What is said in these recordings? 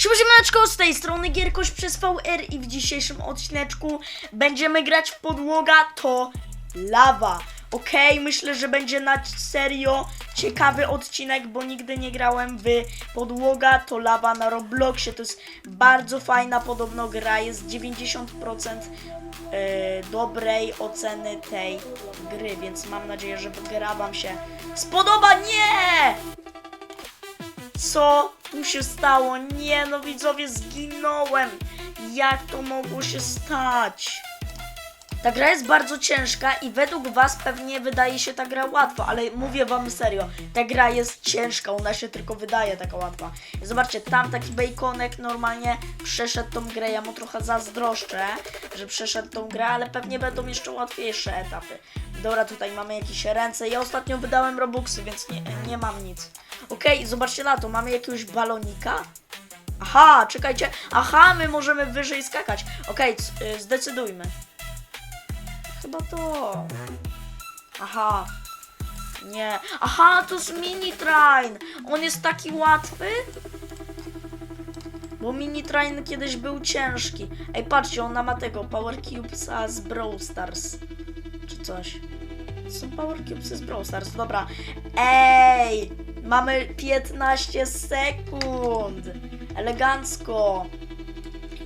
Siemaneczko, z tej strony Gierkoś przez VR i w dzisiejszym odcineczku będziemy grać w podłoga to lawa. Okej, myślę, że będzie na serio ciekawy odcinek, bo nigdy nie grałem w podłoga to lawa na Robloxie. To jest bardzo fajna podobno gra, jest 90% e, dobrej oceny tej gry, więc mam nadzieję, że gra wam się spodoba. Nie! Co tu się stało? Nie, no widzowie, zginąłem. Jak to mogło się stać? Ta gra jest bardzo ciężka i według was pewnie wydaje się ta gra łatwa, ale mówię wam serio, ta gra jest ciężka, ona się tylko wydaje taka łatwa. Zobaczcie, tam taki baconek normalnie przeszedł tą grę, ja mu trochę zazdroszczę, że przeszedł tą grę, ale pewnie będą jeszcze łatwiejsze etapy. Dobra, tutaj mamy jakieś ręce, ja ostatnio wydałem robuxy, więc nie, nie mam nic. Okej, zobaczcie na to, mamy jakiegoś balonika. Aha, czekajcie, aha, my możemy wyżej skakać. Okej, c- y, zdecydujmy. Chyba to. Aha. Nie. Aha, to jest mini train. On jest taki łatwy. Bo mini train kiedyś był ciężki. Ej, patrzcie, ona ma tego Power Cubesa z Brawl Stars. Czy coś. To są Power Cubesy z Brawl Stars. Dobra. Ej! Mamy 15 sekund. Elegancko.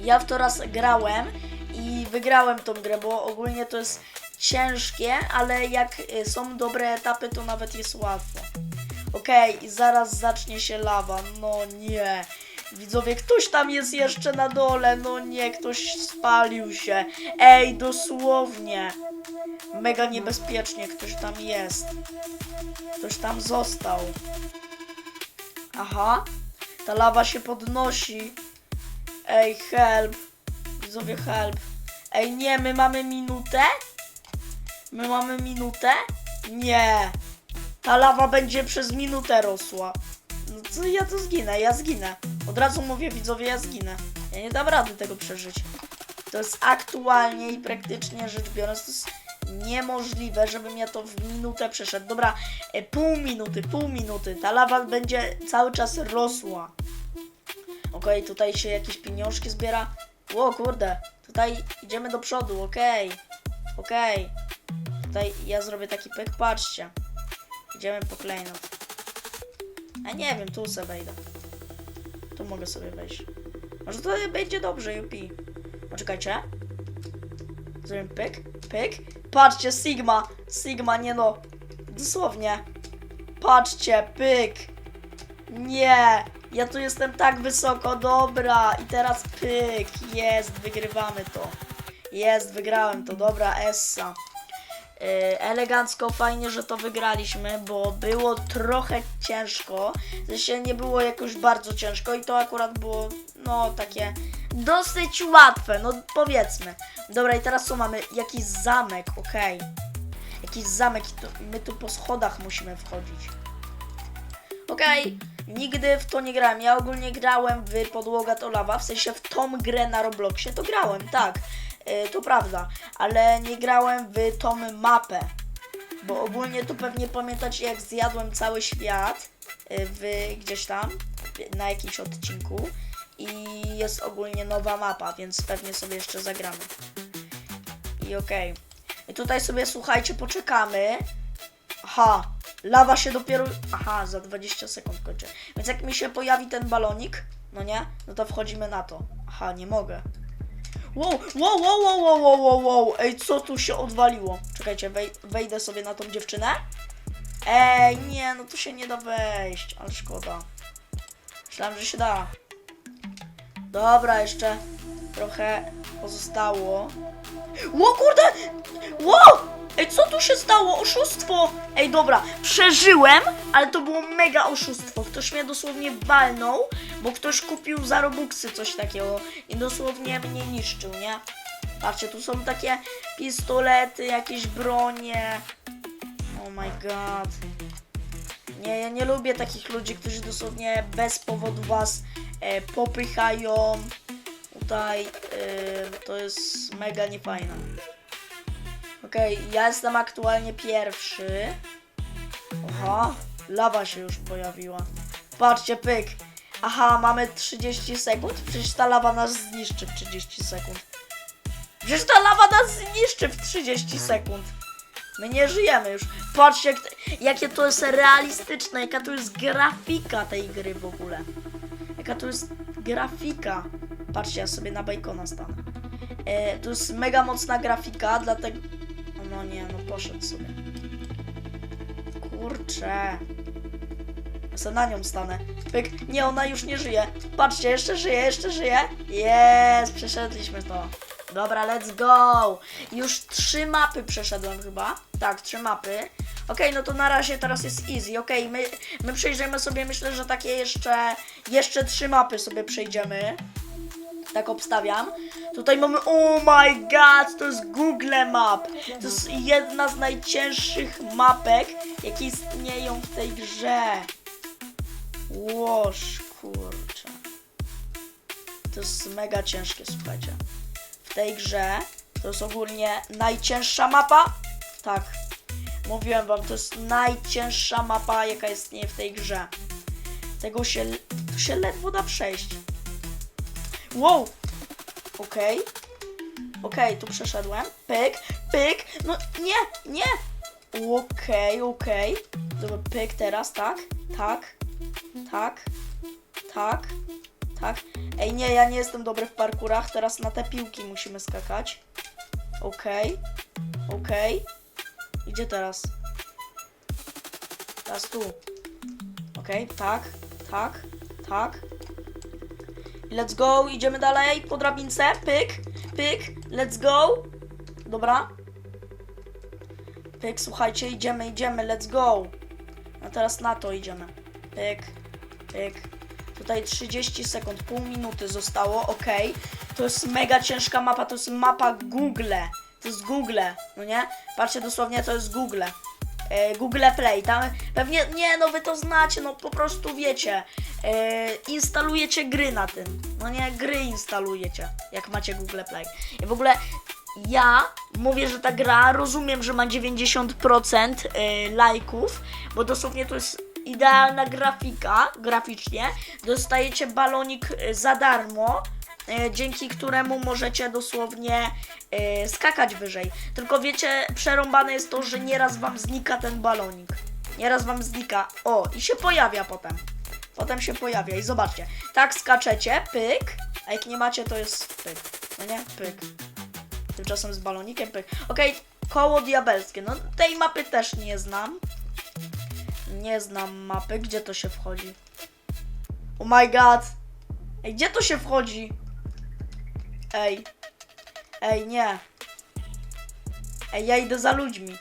Ja w to raz grałem i wygrałem tą grę, bo ogólnie to jest ciężkie, ale jak y, są dobre etapy, to nawet jest łatwo. Okej, i zaraz zacznie się lawa. No nie. Widzowie, ktoś tam jest jeszcze na dole. No nie, ktoś spalił się. Ej, dosłownie. Mega niebezpiecznie ktoś tam jest. Ktoś tam został. Aha. Ta lawa się podnosi. Ej, help. Widzowie, help. Ej, nie, my mamy minutę? My mamy minutę? Nie. Ta lawa będzie przez minutę rosła. No co, ja to zginę, ja zginę. Od razu mówię, widzowie, ja zginę. Ja nie dam rady tego przeżyć. To jest aktualnie i praktycznie rzecz biorąc, to jest niemożliwe, żebym ja to w minutę przeszedł. Dobra, e, pół minuty, pół minuty. Ta lawa będzie cały czas rosła. Okej, tutaj się jakieś pieniążki zbiera. Ło, kurde. Tutaj idziemy do przodu, okej. Okej. Tutaj ja zrobię taki pyk, patrzcie. Idziemy po klejnot. A nie wiem, tu sobie wejdę. Tu mogę sobie wejść. Może to będzie dobrze, jupi. Poczekajcie. Zrobimy pyk, pyk. Patrzcie, Sigma. Sigma, nie no. Dosłownie. Patrzcie, pyk. Nie. Ja tu jestem tak wysoko, dobra. I teraz pyk. Jest, wygrywamy to. Jest, wygrałem to, dobra, Essa. Yy, elegancko, fajnie, że to wygraliśmy, bo było trochę ciężko. Sensie nie było jakoś bardzo ciężko i to akurat było, no, takie dosyć łatwe, no powiedzmy. Dobra, i teraz co mamy? Jakiś zamek, okej. Jakiś zamek my tu po schodach musimy wchodzić. Okej, nigdy w to nie grałem. Ja ogólnie grałem w Podłoga to Lawa, w sensie w tą grę na Robloxie to grałem, tak. Yy, to prawda, ale nie grałem w tą mapę. Bo ogólnie to pewnie pamiętacie jak zjadłem cały świat yy, w, gdzieś tam na jakimś odcinku i jest ogólnie nowa mapa, więc pewnie sobie jeszcze zagramy. I okej. I tutaj sobie słuchajcie, poczekamy. Aha, lawa się dopiero. Aha, za 20 sekund kończy. Więc jak mi się pojawi ten balonik, no nie, no to wchodzimy na to. Aha, nie mogę. Wow, wow, wow, wow, wow, wow, wow, wow. Ej, co tu się odwaliło? Czekajcie, wej wejdę sobie na tą dziewczynę. Ej, nie, no tu się nie da wejść, ale szkoda. Myślałem, że się da. Dobra, jeszcze trochę pozostało. Ło, kurde! Wow! Ej, co tu się stało? Oszustwo! Ej, dobra, przeżyłem, ale to było mega oszustwo. Ktoś mnie dosłownie walnął, bo ktoś kupił za Robuxy coś takiego i dosłownie mnie niszczył, nie? Patrzcie, tu są takie pistolety, jakieś bronie. Oh my god. Nie, ja nie lubię takich ludzi, którzy dosłownie bez powodu was e, popychają. Tutaj e, to jest mega niefajne. Okej, ja jestem aktualnie pierwszy. Oha, lawa się już pojawiła. Patrzcie, pyk. Aha, mamy 30 sekund? Przecież ta lawa nas zniszczy w 30 sekund. Przecież ta lawa nas zniszczy w 30 sekund. My nie żyjemy już. Patrzcie, jak, jakie to jest realistyczne, jaka to jest grafika tej gry w ogóle. Jaka to jest grafika. Patrzcie, ja sobie na bacona stanę. E, to jest mega mocna grafika, dlatego... No nie, no poszedł sobie. Kurczę. Ja na nią stanę. Pyk. Nie, ona już nie żyje. Patrzcie, jeszcze żyje, jeszcze żyje. Jest, przeszedliśmy to. Dobra, let's go. Już trzy mapy przeszedłem chyba. Tak, trzy mapy. Okej, no to na razie teraz jest easy. Okej, my, my przejdziemy sobie, myślę, że takie jeszcze, jeszcze trzy mapy sobie przejdziemy. Tak obstawiam. Tutaj mamy, oh my god, to jest Google Map. To jest jedna z najcięższych mapek, jakie istnieją w tej grze. Łoż, kurczę. To jest mega ciężkie, słuchajcie. W tej grze to jest ogólnie najcięższa mapa. Tak, mówiłem wam, to jest najcięższa mapa, jaka istnieje w tej grze. Tego się, to się ledwo da przejść. Wow! Okej. Okej, tu przeszedłem. Pyk, pyk. No nie, nie. Okej, okej. Dobra, pyk teraz, tak, tak, tak, tak, Ej, nie, ja nie jestem dobry w parkurach. Teraz na te piłki musimy skakać. Okej, okej. Gdzie teraz? Teraz tu. Okej, tak, tak, tak. Let's go, idziemy dalej po drabince. Pyk, pyk, let's go. Dobra. Pyk, słuchajcie, idziemy, idziemy, let's go. A teraz na to idziemy. Pyk, pyk. Tutaj 30 sekund, pół minuty zostało, ok. To jest mega ciężka mapa, to jest mapa Google. To jest Google, no nie? Patrzcie dosłownie, to jest Google. E, Google Play, tam pewnie, nie no wy to znacie, no po prostu wiecie, e, instalujecie gry na tym, no nie, gry instalujecie, jak macie Google Play. I w ogóle ja mówię, że ta gra, rozumiem, że ma 90% e, lajków, bo dosłownie to jest idealna grafika, graficznie, dostajecie balonik e, za darmo, e, dzięki któremu możecie dosłownie e, skakać wyżej. Tylko wiecie, przerąbane jest to, że nieraz wam znika ten balonik. Nieraz wam znika. O, i się pojawia potem. Potem się pojawia i zobaczcie. Tak skaczecie, pyk, a jak nie macie, to jest pyk. No nie? Pyk. Tymczasem z balonikiem, pyk. Okej, koło diabelskie. No tej mapy też nie znam. Nie znam mapy. Gdzie to się wchodzi? Oh my god. Ej, gdzie to się wchodzi? Ej. Ej, nie. Ej, ja idę za ludźmi.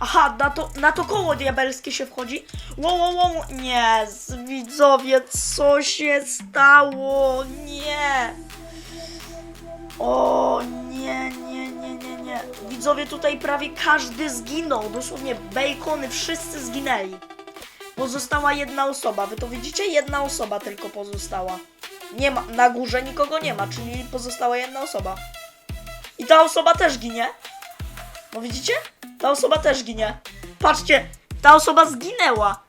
Aha, na to, na to koło diabelskie się wchodzi. Wow, wow, wow. Nie, widzowie, co się stało? Nie. O, nie, nie. Widzowie, tutaj prawie każdy zginął. Dosłownie bacony, wszyscy zginęli. Pozostała jedna osoba. Wy to widzicie? Jedna osoba tylko pozostała. Nie ma, na górze nikogo nie ma, czyli pozostała jedna osoba. I ta osoba też ginie. No widzicie? Ta osoba też ginie. Patrzcie, ta osoba zginęła.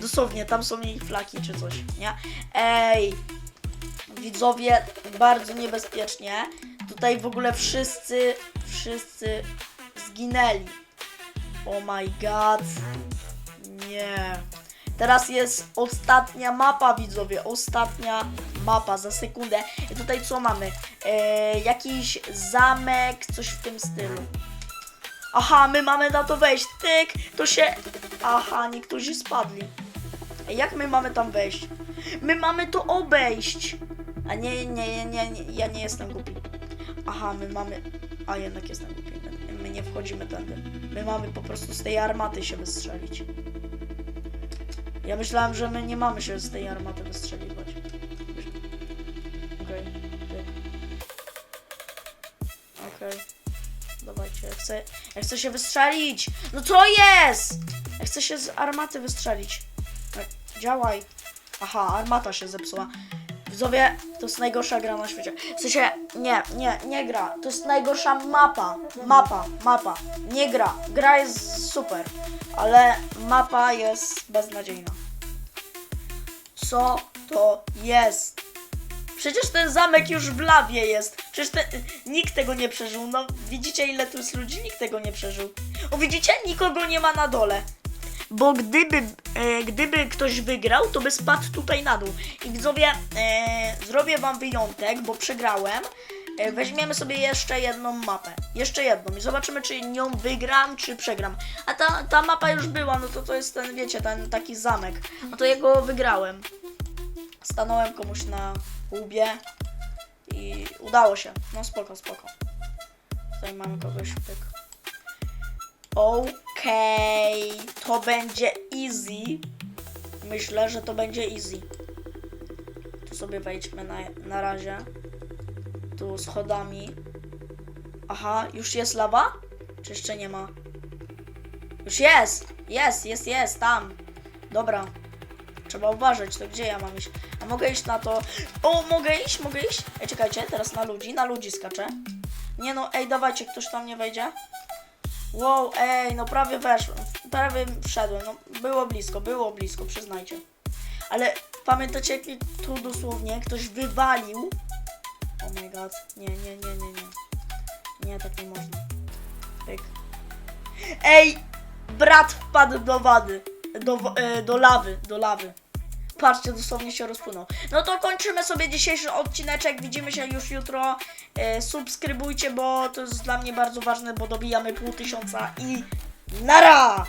Dosłownie, tam są jej flaki czy coś, nie? Ej, widzowie, bardzo niebezpiecznie. Tutaj w ogóle wszyscy, wszyscy zginęli. Oh my god. Nie. Teraz jest ostatnia mapa, widzowie. Ostatnia mapa za sekundę. I tutaj co mamy? E, jakiś zamek, coś w tym stylu. Aha, my mamy na to wejść. Tyk, to się. Aha, niektórzy spadli. Jak my mamy tam wejść? My mamy to obejść. A nie, nie, nie, nie, ja nie jestem głupi. Aha, my mamy. A jednak jestem głupi. My, my nie wchodzimy tędy. My mamy po prostu z tej armaty się wystrzelić. Ja myślałem, że my nie mamy się z tej armaty wystrzeliwać. Okej. tyk. Okej. Dawajcie, ja chcę, ja chcę się wystrzelić! No co jest? Ja chcę się z armaty wystrzelić. E, Działaj. Aha, armata się zepsuła. Widzowie, to jest najgorsza gra na świecie. W sensie, nie, nie, nie gra. To jest najgorsza mapa. Mapa, mapa. Nie gra. Gra jest super, ale mapa jest beznadziejna. Co to jest? Przecież ten zamek już w lawie jest. Przecież te, nikt tego nie przeżył. No, widzicie ile tu jest ludzi? Nikt tego nie przeżył. O, widzicie? Nikogo nie ma na dole. Bo gdyby, e, gdyby ktoś wygrał, to by spadł tutaj na dół. I widzowie, e, zrobię wam wyjątek, bo przegrałem. E, weźmiemy sobie jeszcze jedną mapę. Jeszcze jedną i zobaczymy, czy nią wygram, czy przegram. A ta, ta mapa już była, no to to jest ten, wiecie, ten taki zamek. No to jego wygrałem. Stanąłem komuś na łbie i udało się. No spoko, spoko. Tutaj mamy kogoś pyk. Okej, to będzie easy. Myślę, że to będzie easy. Tu sobie wejdźmy na, na razie. Tu schodami. Aha, już jest lawa? Czy jeszcze nie ma? Już jest! Jest, jest, jest, tam. Dobra. Trzeba uważać, to gdzie ja mam iść? A mogę iść na to. O, mogę iść, mogę iść? Ej, czekajcie, teraz na ludzi, na ludzi skaczę. Nie no, ej, dawajcie, ktoś tam nie wejdzie. Wow, ej, no prawie weszłem, prawie wszedłem, no było blisko, było blisko, przyznajcie. Ale pamiętacie, jak tu dosłownie ktoś wywalił? Oh my god, nie, nie, nie, nie, nie. Nie, tak nie można. Pyk. Ej, brat wpadł do wody, do, e, do lawy, do lawy. Patrzcie, dosłownie się rozpłynął. No to kończymy sobie dzisiejszy odcineczek. Widzimy się już jutro. E, subskrybujcie, bo to jest dla mnie bardzo ważne, bo dobijamy pół tysiąca i nara!